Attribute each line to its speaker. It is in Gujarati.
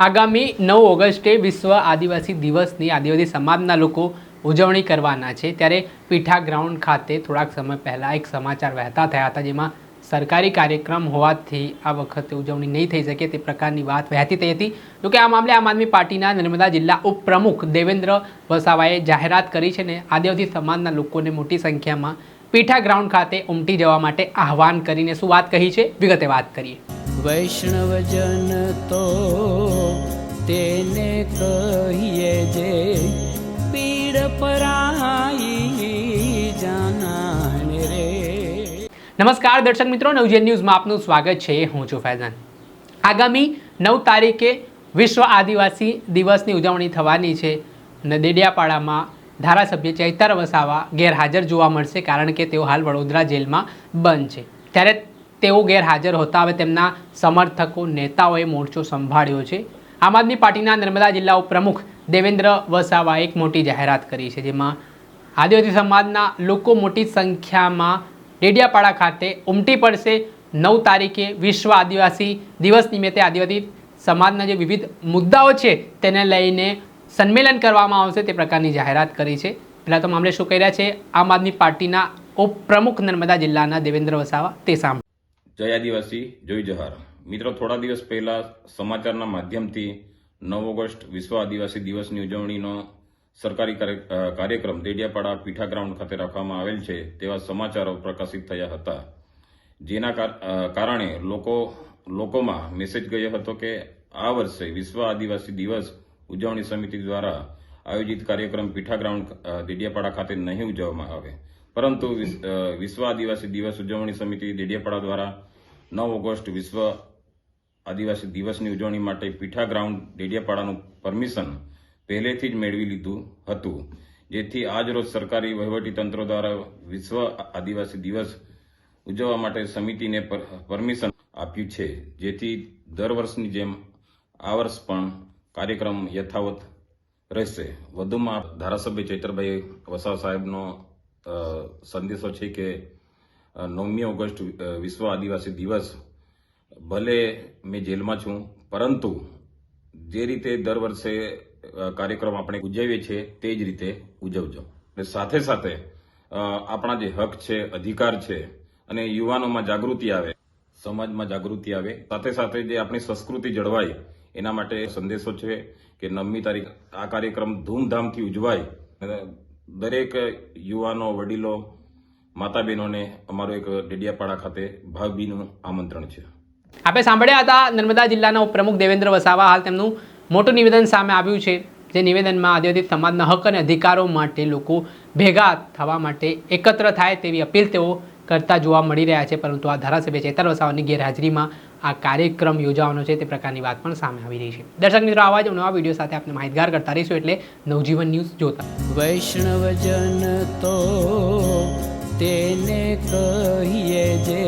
Speaker 1: આગામી નવ ઓગસ્ટે વિશ્વ આદિવાસી દિવસની આદિવાસી સમાજના લોકો ઉજવણી કરવાના છે. ત્યારે પીઠા ગ્રાઉન્ડ ખાતે થોડાક સમય પહેલાં એક સમાચાર વહેતા થયા હતા, જેમાં સરકારી કાર્યક્રમ હોવાથી આ વખતે ઉજવણી નહીં થઈ શકે તે પ્રકારની વાત વહેતી થઈ હતી. જોકે આ મામલે આમ આદમી પાર્ટીના નર્મદા જિલ્લા ઉપપ્રમુખ દેવેન્દ્ર વસાવાએ જાહેરાત કરી છે ને આદિવાસી સમાજના લોકોને મોટી સંખ્યામાં પીઠા ગ્રાઉન્ડ ખાતે ઉમટી જવા માટે આહવાન કરીને શું વાત કહી છે? વિગતે વાત કરીએ.
Speaker 2: વૈષ્ણવજન તો તેને કહીએ જે પીડ પરાઈ જાનાને રે.
Speaker 1: નમસ્કાર દર્શક મિત્રો નવજેન ન્યૂઝમાં આપનું સ્વાગત છે. હું છું ફૈઝાન. આગામી નવ તારીખે વિશ્વ આદિવાસી દિવસની ઉજવણી થવાની છે. અને દેડિયાપાડામાં ધારાસભ્ય ચૈતર વસાવા ગેરહાજર જોવા મળશે કારણ કે તેઓ હાલ વડોદરા જેલમાં બંધ છે. ત્યારે તેઓ ગેરહાજર હોતા હવે તેમના સમર્થકો, નેતાઓએ મોરચો સંભાળ્યો છે. આમ આદમી પાર્ટીના નર્મદા જિલ્લા ઉપપ્રમુખ દેવેન્દ્ર વસાવાએ એક મોટી જાહેરાત કરી છે, જેમાં આદિવાસી સમાજના લોકો મોટી સંખ્યામાં ડેડિયાપાડા ખાતે ઉમટી પડશે. નવ તારીખે વિશ્વ આદિવાસી દિવસ નિમિત્તે આદિવાસી સમાજના જે વિવિધ મુદ્દાઓ છે, તેને લઈને સંમેલન કરવામાં આવશે તે પ્રકારની જાહેરાત કરી છે. પહેલાં તો મામલે શું કહી રહ્યા છે? આમ આદમી પાર્ટીના ઉપપ્રમુખ નર્મદા જિલ્લાના દેવેન્દ્ર વસાવા, તે સાંભળો.
Speaker 3: જય આદિવાસી, જય જહાર મિત્રો, થોડા દિવસ પહેલા સમાચારના માધ્યમથી નવ ઓગસ્ટ વિશ્વ આદિવાસી દિવસની ઉજવણીનો સરકારી કાર્ય- કાર્યક્રમ દેડિયાપાડા પીઠા ગ્રાઉન્ડ ખાતે રાખવામાં આવેલ છે તેવા સમાચારો પ્રકાશિત થયા હતા. જેના કાર- કારણે લોકો, લોકોમાં મેસેજ ગયો હતો કે આ વર્ષે વિશ્વ આદિવાસી દિવસ ઉજવણી સમિતિ દ્વારા આયોજિત કાર્યક્રમ પીઠા ગ્રાઉન્ડ દેડિયાપાડા ખાતે નહીં ઉજવવામાં આવે. પરંતુ વિશ્વ આદિવાસી દિવસ ઉજવણી સમિતિ દેડિયાપાડા દ્વારા નવ ઓગસ્ટ વિશ્વ આદિવાસી દિવસની ઉજવણી માટે પીઠા ગ્રાઉન્ડ ડેડિયાપાડાનું પરમિશન પહેલેથી જ મેળવી લીધું હતું. જેથી આજરોજ સરકારી વહીવટી તંત્ર દ્વારા વિશ્વ આદિવાસી દિવસ ઉજવવા માટે સમિતિને પર- પરમિશન આપ્યું છે. જેથી દર વર્ષની જેમ આ વર્ષ પણ કાર્યક્રમ યથાવત રહેશે. વધુમાં ધારાસભ્ય ચૈતરભાઈ વસાવા સાહેબનો સંદેશો છે કે નવમી ઓગસ્ટ વિશ્વ આદિવાસી દિવસ ભલે મેં જેલમાં છું, પરંતુ જે રીતે દર વર્ષે કાર્યક્રમ આપણે ઉજવીએ છીએ, તે જ રીતે ઉજવજો. અને સાથે સાથે આપણા જે હક છે, અધિકાર છે, અને યુવાનોમાં જાગૃતિ આવે, સમાજમાં જાગૃતિ આવે, સાથે સાથે જે આપણી સંસ્કૃતિ જળવાય, એના માટે સંદેશો છે કે નવમી તારીખ આ કાર્યક્રમ ધૂમધામથી ઉજવાય. દરેક યુવાનો, વડીલો માતા બહેનોને અમારું એક ડેડિયાપાડા ખાતે ભાવભીનું આમંત્રણ છે.
Speaker 1: આપણે સાંભળ્યા હતા નર્મદા જિલ્લાના ઉપપ્રમુખ દેવેન્દ્ર વસાવા હાલ તેમનું મોટું નિવેદન સામે આવ્યું છે, જે નિવેદનમાં આદિવાસી સમાજના હક અને અધિકારો માટે લોકો ભેગા થવા માટે એકત્ર થાય તેવી અપીલ તેઓ કરતા જોવા મળી રહ્યા છે, પરંતુ આ ધારાસભ્ય ચેતર વસાવાની ગેરહાજરીમાં આ કાર્યક્રમ યોજાવાનો છે તે પ્રકારની વાત પણ સામે આવી રહી છે. દર્શક મિત્રો, આવા જ નવા વીડિયો સાથે આપણે માહિતગાર કરતા રહીશું એટલે નવજીવન ન્યૂઝ જોતા
Speaker 2: વૈષ્ણવજન તો તેને કહીએ જે